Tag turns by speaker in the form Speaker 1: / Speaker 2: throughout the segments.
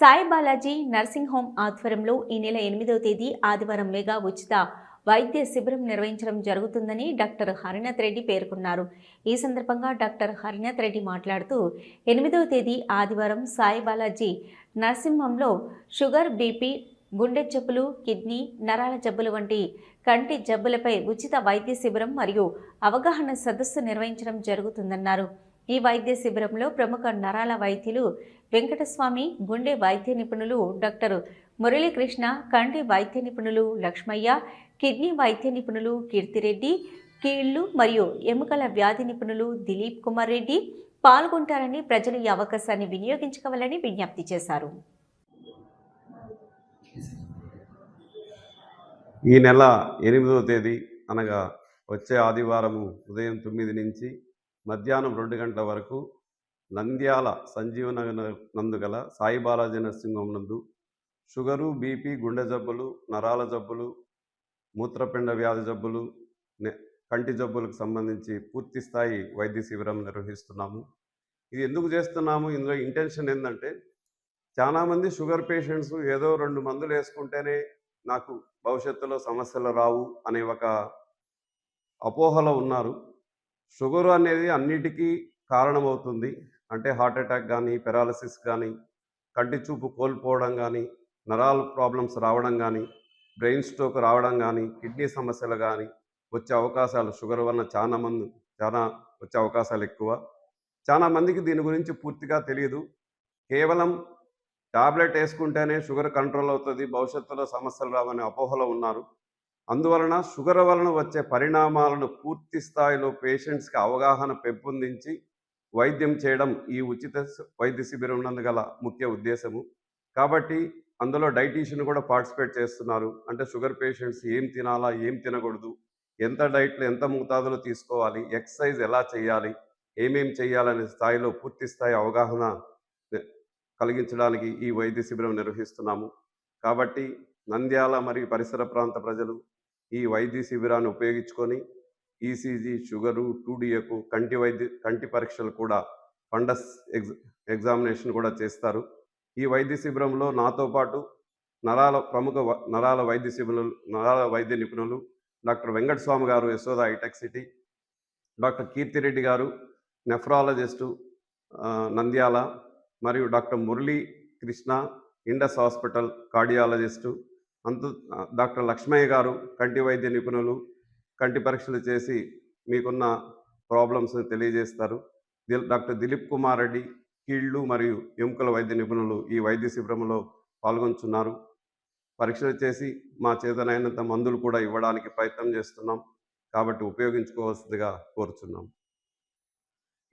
Speaker 1: Sai Balaji nursing home ఆధ్వర్యంలో ఈ నెల ఎనిమిదవ తేదీ ఆదివారం మెగా ఉచిత వైద్య శిబిరం నిర్వహించడం జరుగుతుందని డాక్టర్ హరినాథ్ రెడ్డి పేర్కొన్నారు. ఈ సందర్భంగా డాక్టర్ హరినాథ్ రెడ్డి మాట్లాడుతూ ఎనిమిదవ తేదీ ఆదివారం సాయి బాలాజీ నర్సింహంలో షుగర్ బీపీ గుండె జబ్బులు కిడ్నీ నరాల జబ్బులు వంటి కంటి జబ్బులపై ఉచిత వైద్య శిబిరం మరియు అవగాహన సదస్సు నిర్వహించడం జరుగుతుందన్నారు. ఈ వైద్య శిబిరంలో ప్రముఖ నరాల వైద్యులు వెంకటస్వామి గుండె వైద్య నిపుణులు డాక్టర్ మురళీకృష్ణ కంటి వైద్య నిపుణులు లక్ష్మయ్య కిడ్నీ వైద్య నిపుణులు కీర్తిరెడ్డి కీళ్ళు మరియు ఎముకల వ్యాధి నిపుణులు దిలీప్ కుమార్ రెడ్డి పాల్గొంటారని ప్రజలు ఈ అవకాశాన్ని వినియోగించుకోవాలని విజ్ఞప్తి చేశారు.
Speaker 2: ఈ నెల ఎనిమిదవ తేదీ అనగా వచ్చే ఆదివారము ఉదయం తొమ్మిది నుంచి మధ్యాహ్నం రెండు గంటల వరకు నంద్యాల సంజీవనగర్ నందు గల సాయి బాలాజీ నర్సింహం నందు షుగరు బీపీ గుండె జబ్బులు నరాల జబ్బులు మూత్రపిండ వ్యాధి జబ్బులు కంటి జబ్బులకు సంబంధించి పూర్తి స్థాయి వైద్య శిబిరం నిర్వహిస్తున్నాము. ఇది ఎందుకు చేస్తున్నాము? ఇందులో ఇంటెన్షన్ ఏంటంటే చాలామంది షుగర్ పేషెంట్స్ ఏదో రెండు మందులు వేసుకుంటేనే నాకు భవిష్యత్తులో సమస్యలు రావు అనే ఒక అపోహలో ఉన్నారు. షుగర్ అనేది అన్నిటికీ కారణమవుతుంది. అంటే హార్ట్ అటాక్ కానీ పెరాలసిస్ కానీ కంటి చూపు కోల్పోవడం కానీ నరాల ప్రాబ్లమ్స్ రావడం కానీ బ్రెయిన్ స్ట్రోక్ రావడం కానీ కిడ్నీ సమస్యలు కానీ వచ్చే అవకాశాలు షుగర్ వలన చాలా మంది చాలా వచ్చే అవకాశాలు ఎక్కువ. చాలా మందికి దీని గురించి పూర్తిగా తెలియదు కేవలం టాబ్లెట్ వేసుకుంటేనే షుగర్ కంట్రోల్ అవుతుంది భవిష్యత్తులో సమస్యలు రావనే అపోహలో ఉన్నారు. అందువలన షుగర్ వలన వచ్చే పరిణామాలను పూర్తి స్థాయిలో పేషెంట్స్కి అవగాహన పెంపొందించి వైద్యం చేయడం ఈ ఉచిత వైద్య శిబిరం నందు గల ముఖ్య ఉద్దేశము. కాబట్టి అందులో డైటీషియన్ కూడా పార్టిసిపేట్ చేస్తున్నారు. అంటే షుగర్ పేషెంట్స్ ఏం తినాలా ఏం తినకూడదు ఎంత డైట్లో ఎంత మోతాదులో తీసుకోవాలి ఎక్సర్సైజ్ ఎలా చేయాలి ఏమేం చేయాలనే స్థాయిలో పూర్తి స్థాయి అవగాహన కలిగించడానికి ఈ వైద్య శిబిరం నిర్వహిస్తున్నాము. కాబట్టి నంద్యాల మరియు పరిసర ప్రాంత ప్రజలు ఈ వైద్య శిబిరాన్ని ఉపయోగించుకొని ఈసీజీ షుగరు టూడిఏకు కంటి వైద్య కంటి పరీక్షలు కూడా ఫండస్ ఎగ్జ ఎగ్జామినేషన్ కూడా చేస్తారు. ఈ వైద్య శిబిరంలో నాతో పాటు నరాల ప్రముఖ వ- నరాల వైద్య శిబిరాలు నరాల వైద్య నిపుణులు doctor Venkataswamy garu Yashoda hitech city doctor Keerthi Reddy garu nephrologist Nandyala మరియు doctor Murali Krishna Indus hospital cardiologist అంత డాక్టర్ లక్ష్మయ్య గారు కంటి వైద్య నిపుణులు కంటి పరీక్షలు చేసి మీకున్న ప్రాబ్లమ్స్ని తెలియజేస్తారు. డాక్టర్ దిలీప్ కుమార్ రెడ్డి కీళ్ళు మరియు ఎముకల వైద్య నిపుణులు ఈ వైద్య శిబిరంలో పాల్గొంచున్నారు. పరీక్షలు చేసి మా చేతనైనంత మందులు కూడా ఇవ్వడానికి ప్రయత్నం చేస్తున్నాం. కాబట్టి ఉపయోగించుకోవాల్సిందిగా కోరుచున్నాం.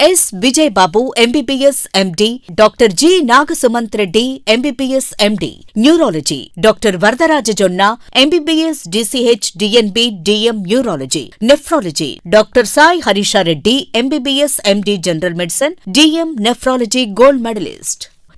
Speaker 3: S Vijay Babu MBBS MD doctor G Nagasumanth Reddy MBBS MD neurology doctor Varadaraja Jonna MBBS DCH DNB DM neurology nephrology doctor Sai Harishareddy MBBS MD general medicine DM nephrology gold medalist